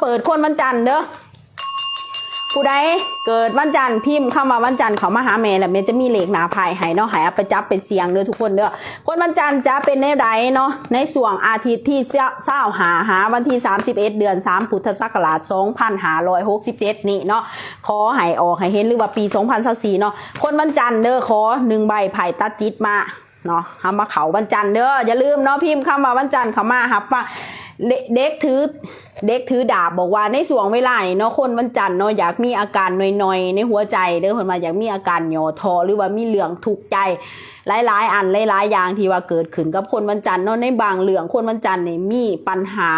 เปิดคนวันจันทร์เด้อผู้ใดเกิดวันจันทร์พิมพ์เข้ามาวันจันทร์เขามาหาแม่แหละแม่จะมีเหลขหนาภายให้เนาะหายเอาไปจับเป็นเสียงเด้อทุกคนเด้อคนวันจันทร์จะเป็นในใดเนาะในส่วงอาทิตย์ที่เศร้าหาหาวันที่ 31 เดือน 3 พุทธศักราช2567 นี่เนาะขอให้ออกให้เห็นหรือว่าปี 2024เนาะคนวันจันทร์เด้อขอหนึ่งใบไผ่ตัดจิตมาเนาะทำมาเขาวันจันทร์เด้ออย่าลืมเนาะพิมพ์เข้ามาวันจันทร์เขามาครับว่าเด็กถือ เด็กถือดาบบอกว่าในส่วงเวลาเนาะคนวันจันทร์เนาะอยากมีอาการหน่อยๆในหัวใจเด้อเพิ่นมาอยากมีอาการหย่อท้อหรือว่ามีเหลืองทุกข์ใจหลายๆ อันหลายๆอย่างที่ว่าเกิดขึ้นกับคนวันจันทร์เนาะในบางเรื่องคนวันจันทร์นี่มีปัญหา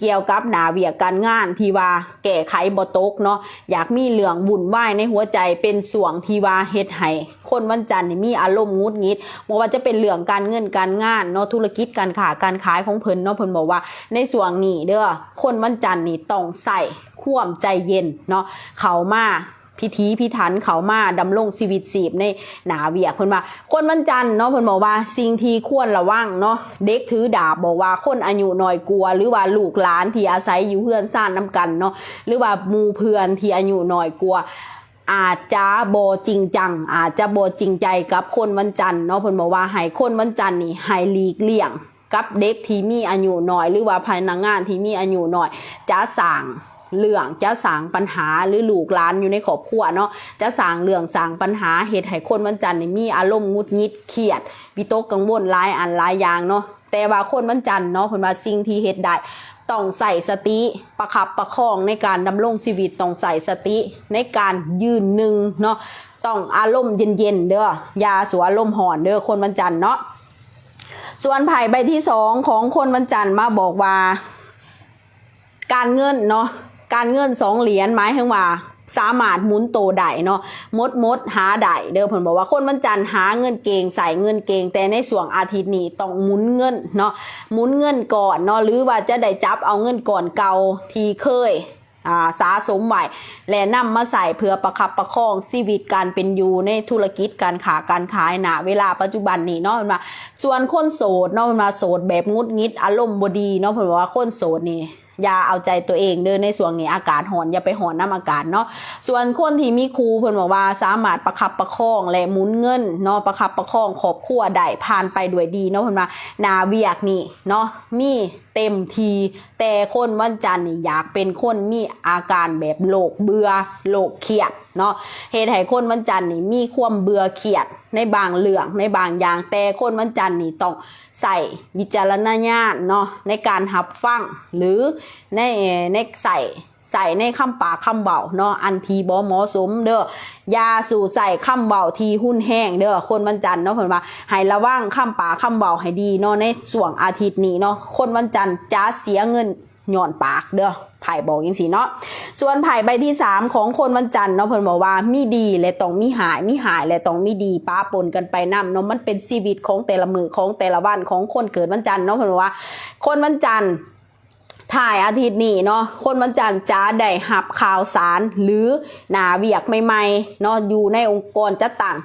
เกี่ยวกับหนาเวียกการงานที่ว่าแก้ไขบ่ตกเนาะอยากมีเรื่องวุ่นวายในหัวใจเป็นส่วงที่ว่าเฮ็ดให้คนวันจันทร์นี่มีอารมณ์งุดงิดบ่ว่าจะเป็นเรื่องการเงินการงานเนาะธุรกิจการค้าการขายของเพิ่นเนาะเพิ่นบอกว่า ในส่วงนี้เด้อคนวันจันทร์นี่ต้องใส่ความใจเย็นเนาะเข้ามา พิธีพิถันเขามาดำรงชีวิตสีบในหนาเวียกเพิ่นว่า คนวันจันทร์เนาะเพิ่นบอกว่าสิ่งที่ควรระวังเนาะเด็กถือดาบบอกว่าคนอายุน้อยกลัว หรือว่าลูกหลานที่อาศัยอยู่เพื่อนซ่านน้ากันเนาะหรือว่ามูเพื่อนที่อายุน้อยกลัวอาจจะโบจริงจัง อาจจะโบจริงใจกับคนวันจันทร์เนาะเพิ่นบอกว่าให้คนวันจันทร์นี่ให้หลีกเลี่ยง กับเด็กที่มีอายุน้อย หรือว่าภายในงานที่มีอายุน้อยจะสั่ง เรื่องจะสร้างปัญหาหรือลูกหลานอยู่ในครอบครัวเนาะจะสร้างเรื่องสร้างปัญหาเหตุให้คนวันจันทร์นี่มีอารมณ์งุดงิดเครียดวิตกกังวลหลายอันหลายอย่างเนาะแต่ว่าคนวันจันทร์เนาะเพิ่นว่าสิ่งที่เฮ็ดได้ต้องใส่สติประคับประคองในการดำรงชีวิตต้องใส่สติในการยืนหนึ่งเนาะต้องอารมณ์เย็นๆเด้อยาสัวอารมณ์ห่อนเด้อคนวันจันทร์เนาะส่วนไพ่ใบที่สองของคนวันจันทร์มาบอกว่า การเงินเนาะ การเงินสองเหรียญหมายถึงว่าสามารถหมุนโตได้เนาะมดมดหาได้เด้อเพิ่นบอกว่าคนวันจันทร์หาเงินเก่งใส่เงินเก่งแต่ในส่วงอาทิตย์นี้ต้องหมุนเงินเนาะหมุนเงินก่อนเนาะหรือว่าจะได้จับเอาเงินก่อนเก่าที่เคยอ่าสะสมไว้และนำมาใส่เพื่อประคับประคองชีวิตการเป็นอยู่ในธุรกิจการค้าการขายนะเวลาปัจจุบันนี้เนาะเพิ่นว่าส่วนคนโสดเนาะเพิ่นว่าโสดแบบงุดงิดอารมณ์บ่ดีเนาะเพิ่นบอกว่าคนโสดนี่ อย่าเอาใจตัวเองเดินในส่วนนี้อากาศหอนอย่าไปหอนน้ำอากาศเนาะส่วนคนที่มีครูเพิ่นบอกว่าสามารถประคับประคองและหมุนเงินเนาะประคับประคองขอบขั้วได้ผ่านไปด้วยดีเนาะเพิ่นว่านาเวียกนี่เนาะมีเต็มทีแต่คนวันจันทร์นี่อยากเป็นคนมีอาการแบบโลกเบื่อโลกเครียด เนาะเหตุให้คนวันจันทร์นี่มีความเบื่อเครียดในบางเรื่องในบางอย่างแต่คนวันจันทร์นี่ต้องใส่วิจารณญาณเนาะในการหับฟังหรือในในใส่ใส่ในคำปากคำเบาเนาะอันทีบอหมอสมเด้อยาสู่ใส่คำเบาทีหุ้นแห้งเด้อคนวันจันทร์เนาะเพิ่นว่าให้ระวังคำปากคำเบาให้ดีเนาะในส่วงอาทิตย์นี้เนาะคนวันจันทร์จะเสียเงิน ย้อนปากเด้อไผ่บอกอย่างสีเนาะส่วนไผ่ใบที่สามของคนวันจันทร์เนาะเพิ่นบอกว่ามีดีและต้องมีหายมีหายและต้องมีดีป้าปนกันไปนํเนาะมันเป็นชีวิตของแต่ละมือของแต่ละวันของคนเกิดวันจันทร์เนาะเพิ่นบอกว่า คนวันจันทร์ถ่ายอาทิตย์นี้เนาะคนวันจันทร์จะได้หับข่าวสารหรือหนาเวียกใหม่ๆเนาะอยู่ในองค์กรจัดตั้ง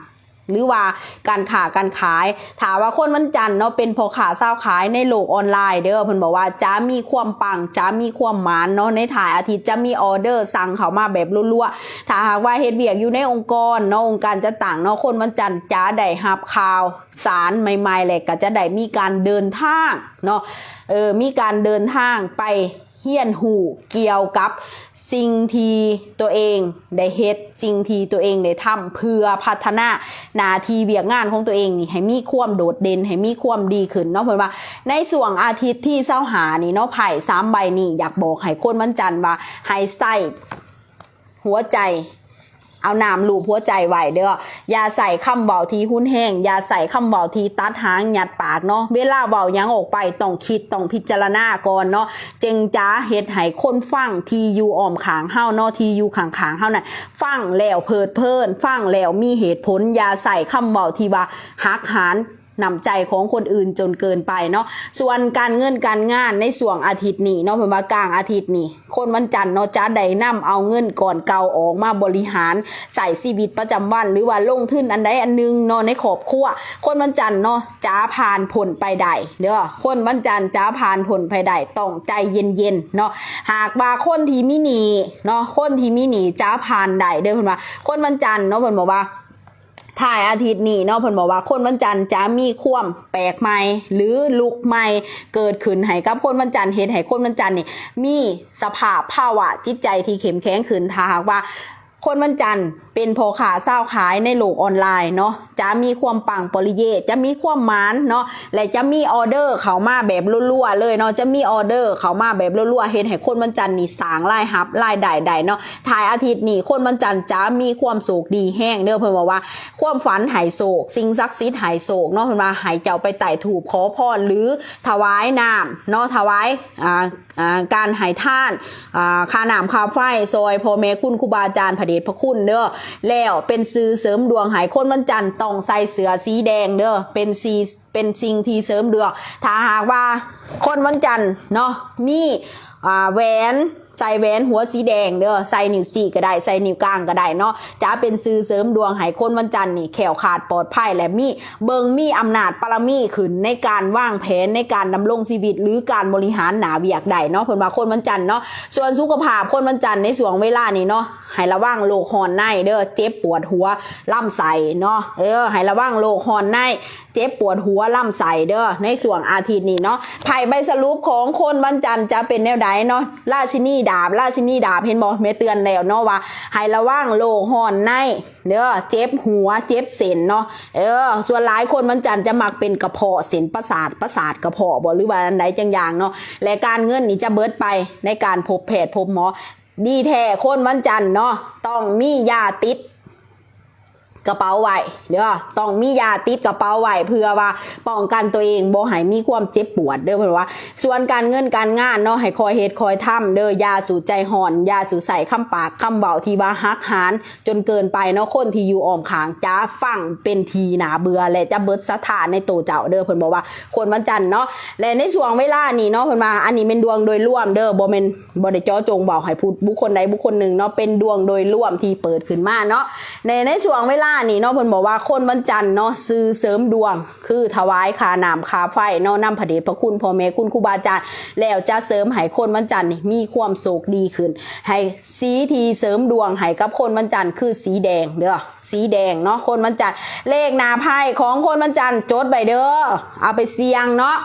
หรือว่าการขาการขายถามว่าคนวันจันทร์เนาะเป็นพอขาเศร้าขายในโลกออนไลน์เด้อเพิ่นบอกว่าจะมีความปังจะมีความหมานเนาะในถ่ายอาทิตย์จะมีออเดอร์สั่งเขามาแบบรัวๆถ้าหากว่าเฮ็ดเวียกอยู่ในองค์กรเนาะองค์การจัดตั้งเนาะคนวันจันทร์จะได้หับข่าวสารใหม่ๆแหละก็จะได้มีการเดินทางเนาะเออมีการเดินทางไป เฮียนหูเกี่ยวกับสิ่งที่ตัวเองได้เฮ็ดสิ่งที่ตัวเองได้ทำเพื่อพัฒนาหนาทีเวียกงานของตัวเองนี่ให้มีความโดดเด่นให้มีความดีขึ้นเนาะเพิ่นว่า ในส่วงอาทิตย์ที่เศร้าหานี่เนาะไผ่สามใบนี่อยากบอกให้คนวันจันทร์ว่าให้ใส่หัวใจ เอาน้ำลูบหัวใจไว้เด้ออย่าใส่คำเบาทีหุ้นแห้งอย่าใส่คำเบาทีตัดหางหยัดปากเนาะเวลาเบายังออกไปต้องคิดต้องพิจารณาก่อนเนาะจึงจ้าเฮ็ดให้คนฟังทีอยู่อ้อมขางเฮาเนาะทีอยู่ขางขางเฮาน่ะฟังแล้วเพลิดเพลินฟังแล้วมีเหตุผลอย่าใส่คำเบาทีว่าหักหาน นำใจของคนอื่นจนเกินไปเนาะส่วนการเงินการงานในส่วงอาทิตย์นี้เนาะเพิ่นว่ากลางอาทิตย์นี้คนวันจันทร์เนาะจะได้นำเอาเงินก่อนเก่าออกมาบริหารใส่ชีวิตประจำวัน หรือว่าลงทุนอันใดอันหนึงเนาะในครอบครัวคนวันจันทร์เนาะจะผ่านผลไปได้เด้อคนวันจันทร์จะผ่านผลไปได้ต้องใจเย็นๆเนาะหากว่าคนที่มิหนีเนาะคนที่มิหนีจะผ่านได้เด้อเพิ่นว่าคนวันจันทร์เนาะเพิ่นบอกว่า ถ่ายอาทิตย์นี้เนาะเพิ่นบอกว่าคนวันจันทร์จะมีความแปลกใหม่ หรือลุกใหม่เกิดขึ้นให้กับคนวันจันทร์เห็นให้คนวันจันทร์นี่มีสภาพภาวะจิตใจที่เข้มแข็งขึ้นถ้าหากว่า คนวันจันทร์เป็นโพขาเศร้าขายในโลกออนไลน์เนาะจะมีความปังปริเยจะมีความมานเนาะและจะมีออเดอร์เขามาแบบรัวๆเลยเนาะจะมีออเดอร์เขามาแบบรัวๆเห็นให้คนวันจันทร์นี่สางรายฮับรายได้ได้เนาะถ่ายอาทิตย์นี่คนวันจันทร์จะมีความโศกดีแห้งเด้อเพิ่นบอกว่า ความฝันหายโศกสิ่งศักดิ์สิทธิ์หายโศกเนาะเพิ่นว่าหายเจ้าไปไต่ถูกขอพรหรือถวายน้ำเนาะถวายอ่าการหายท่านอ่าค่าน้ำค่าไฟซอยพ่อแม่คุณครูบาอาจารย์พระเดชพระคุณเด้อแล้วเป็นซื้อเสริมดวงหายคนวันจันทร์ต้องใส่เสื้อสีแดงเด้อเป็นสีเป็นสิ่งที่เสริมดวงถ้าหากว่าคนวันจันทร์เนาะมีอ่แหวนใส่แหวนหัวสีแดงเด้อใส่นิ้วสี่ก็ได้ใส่นิ้วกลางก็ได้เนาะจะเป็นซื้อเสริมดวงให้คนวันจันทร์นี่แขวขาดปลอดภัยและมีเบิงมีอำนาจปรมีขึ้นในการวางแผนในการดำรงชีวิต หรือการบริหารหนาเวียกใดเนาะเพิ่นว่าคนวันจันทร์เนาะส่วนสุขภาพคนวันจันทร์ในช่วงเวลานี้เนาะให้ระวังโรคหอนในเด้อเจ็บปวดหัวล่ำไส้เนาะเออให้ระวังโรคหอนในเจ็บปวดหัวล่ำไส้เด้อในช่วงอาทิตย์นี้เนาะไพ่ใบสรุปของคนวันจันทร์จะเป็นแนวใดเนาะราชินีดาบราชินีดาบเห็นบอกแม่เตือนแล้วเนาะว่าให้ระวังโรคหอนในเด้อเจ็บหัวเจ็บเส้นเนาะเออ ส่วนหลายคนวันจันทร์จะมักเป็นกระเพาะเส้นประสาทประสาทกระเพาะบ่หรือว่าอันใดจังอย่างเนาะและการเงินนี่จะเบิดไปในการพบแพทย์พบหมอดีแท้คนวันจันทร์เนาะต้องมียาติด กระเป๋าไว้เด้อต้องมียาติดกระเป๋าไว้เพื่อว่าป้องกันตัวเองบ่ให้มีความเจ็บปวดเด้อเพิ่นว่า ส่วนการเงินการงานเนาะให้คอยเฮ็ดคอยทำเด้อยาสูใจห่อนยาสูใส่คำปากคำเบาที่ว่าฮักหานจนเกินไปเนาะคนที่อยู่อ้อมขางจะฟังเป็นทีหนาเบื่อและจะเบิดสถานในตัวเจ้าเด้อเพิ่นบอกว่าคนวันจันทร์เนาะและในช่วงเวลานี้เนาะเพิ่นว่าอันนี้เป็นดวงโดยรวมเด้อบ่แม่นบ่ได้จาะจงบอกให้พูดบุคคลใดบุคคลหนึ่งเนาะเป็นดวงโดยรวมที่เปิดขึ้นมาเนาะในในช่วงเวลานี้เนาะเพิ่นบอกว่าคนวันจันทร์เนาะซื้อเสริมดวง คือถวายคาน้ำคาไฟเนาะนำพระเดชพระคุณพ่อแม่คุณครูบาอาจารย์แล้วจะเสริมให้คนวันจันทร์นี่มีความสุขดีขึ้น ให้สีทีเสริมดวงให้กับคนวันจันทร์คือสีแดงเด้อสีแดงเนาะคนวันจันทร์เลขหนาไพ่ของคนวันจันทร์จดใบเด้อเอาไปเสี่ยงเนาะ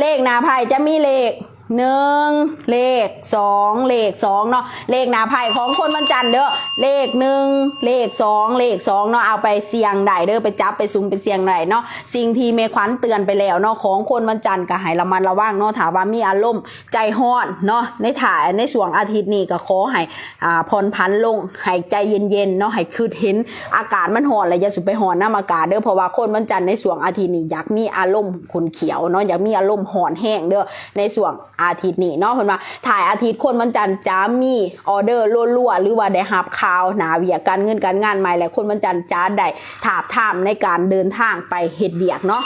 เลขหนาไพ่จะมีเลข หนึ่งเลขสองเลขสองเนาะเลขหนาไพ่ของคนวันจันทร์เด้อเลขหนึ่งเลขสองเลขสองเนาะเอาไปเสี่ยงได้เด้อไปจับไปซุ่มไปเสี่ยงได้เนาะสิ่งที่เมควันเตือนไปแล้วเนาะของคนวันจันทร์ก็ให้ระมัดระวังเนาะถามว่ามีอารมณ์ใจห้อนเนาะในถ่ายในช่วงอาทิตย์นี้ก็ขอให้อ่าผ่อนพันลงให้ใจเย็นๆเนาะให้คืดเห็นอากาศมันห้อนแล้วอย่าสุไปห้อนน้ำอากาศเด้อเพราะว่าคนวันจันทร์ในช่วงอาทิตย์นี้อยากมีอารมณ์ขุนเขียวเนาะอยากมีอารมณ์ห้อนแห้งเด้อในช่วงอาทิตย์นี้เนาะเพิ่นว่าถ่ายอาทิตย์คนวันจันทร์จะมีออเดอร์รัวๆหรือว่าได้รับข่าวหนาเวียกการเงินการงานใหม่และคนวันจันทร์จะได้ถาบทามในการเดินทางไปเฮ็ดเวียกเนาะ